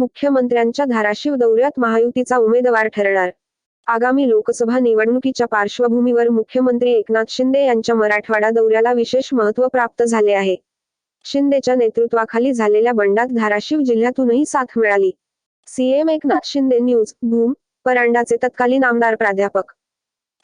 मुख्यमंत्र्यांच्या धाराशिव दौऱ्यात महायुतीचा उमेदवार ठरणार. आगामी लोकसभा निवडणुकीच्या पार्श्वभूमीवर मुख्यमंत्री एकनाथ शिंदे यांच्या मराठवाडा दौऱ्याला विशेष महत्त्व प्राप्त झाले आहे. शिंदेच्या नेतृत्वाखाली झालेल्या बंडात धाराशिव जिल्ह्यातूनही साथ मिळाली. सीएम एकनाथ शिंदे न्यूज भूम परांडाचे तत्कालीन आमदार प्राध्यापक.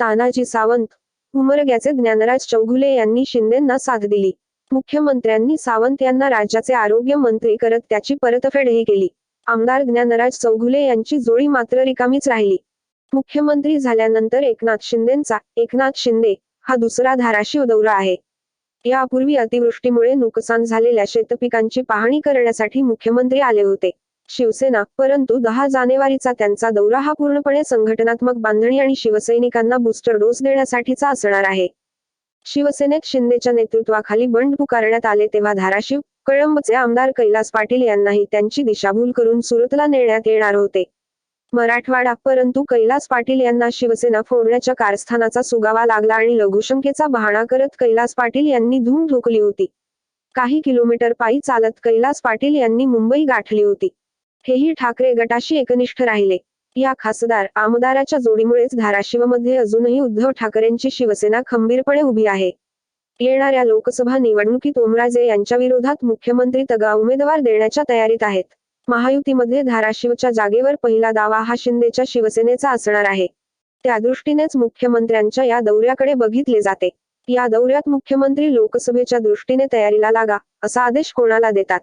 तानाजी सावंत उमरग्याचे ज्ञानराज चौघुले यांनी शिंदेंना साथ दिली. मुख्यमंत्र्यांनी सावंत यांना राज्याचे आरोग्य मंत्री करत त्याची परतफेडही केली. आमदार ज्ञानराज चौघुले यांची जोडी मात्र रिकामीच राहिली. मुख्यमंत्री झाल्यानंतर एकनाथ शिंदेंचा एकनाथ शिंदे हा दुसरा धाराशिव दौरा आहे. यापूर्वी अतिवृष्टीमुळे नुकसान झालेल्या शेतपिकांची पाहणी करण्यासाठी मुख्यमंत्री आले होते. शिवसेना परंतु दहा जानेवारीचा त्यांचा दौरा हा पूर्णपणे संघटनात्मक बांधणी आणि शिवसैनिकांना बूस्टर डोस देण्यासाठीचा असणार आहे. शिवसेनेत शिंदेच्या नेतृत्वाखाली बंड पुकारण्यात आले तेव्हा धाराशिव कळंबचे आमदार कैलास पाटील यांनाही त्यांची दिशाभूल करून सुरतला नेण्यात येणार होते. मराठवाडा परंतु कैलास पाटील यांना शिवसेना फोडण्याच्या कारस्थानाचा सुगावा लागला आणि लघुशंकेचा बहाणा करत कैलास पाटील यांनी धूम ठोकली होती. काही किलोमीटर पायी चालत कैलास पाटील यांनी मुंबई गाठली होती. हेही ठाकरे गटाशी एकनिष्ठ राहिले. या खासदार आमदाराच्या जोडीमुळेच धाराशिवमध्ये अजूनही उद्धव ठाकरेंची शिवसेना खंबीरपणे उभी आहे. येणाऱ्या लोकसभा निवडणुकीत ओमराजे यांच्या विरोधात मुख्यमंत्री तगा उमेदवार देण्याच्या तयारीत आहेत. महायुतीमध्ये धाराशिवच्या जागेवर पहिला दावा हा शिंदेच्या शिवसेनेचा असणार आहे. त्या दृष्टीनेच मुख्यमंत्र्यांच्या या दौऱ्याकडे बघितले जाते. या दौऱ्यात मुख्यमंत्री लोकसभेच्या दृष्टीने तयारीला लागा असा आदेश कोणाला देतात?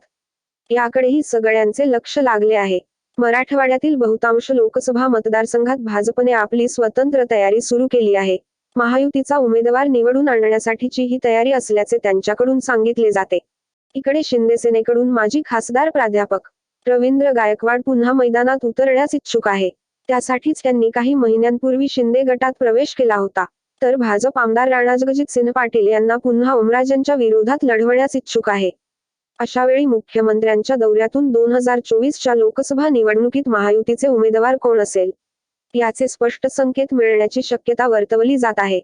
याकडेही सगळ्यांचे लक्ष लागले आहे. मराठवाड्यातील बहुतांश लोकसभा मतदारसंघात भाजपने आपली स्वतंत्र तयारी सुरू केली आहे. महायुतीचा उमेदवार निवडून आणण्यासाठीची ही तयारी असल्याचे त्यांच्याकडून सांगितले जाते. इकडे शिंदे सेनेकडून माजी खासदार प्राध्यापक रवींद्र गायकवाड पुन्हा मैदानात उतरण्यास इच्छुक आहे. त्यासाठीच त्यांनी काही महिन्यांपूर्वी शिंदे गटात प्रवेश केला होता. तर भाजप आमदार राणाजगजित सिंह पाटील यांना पुन्हा उमराजांच्या विरोधात लढवण्यास इच्छुक आहे. अशा वेळी मुख्यमंत्र्यांच्या दौऱ्यातून दोन हजार चोवीसच्या लोकसभा निवडणुकीत महायुतीचे उमेदवार कोण असेल? याचे स्पष्ट संकेत मिळण्याची शक्यता वर्तवली जात आहे.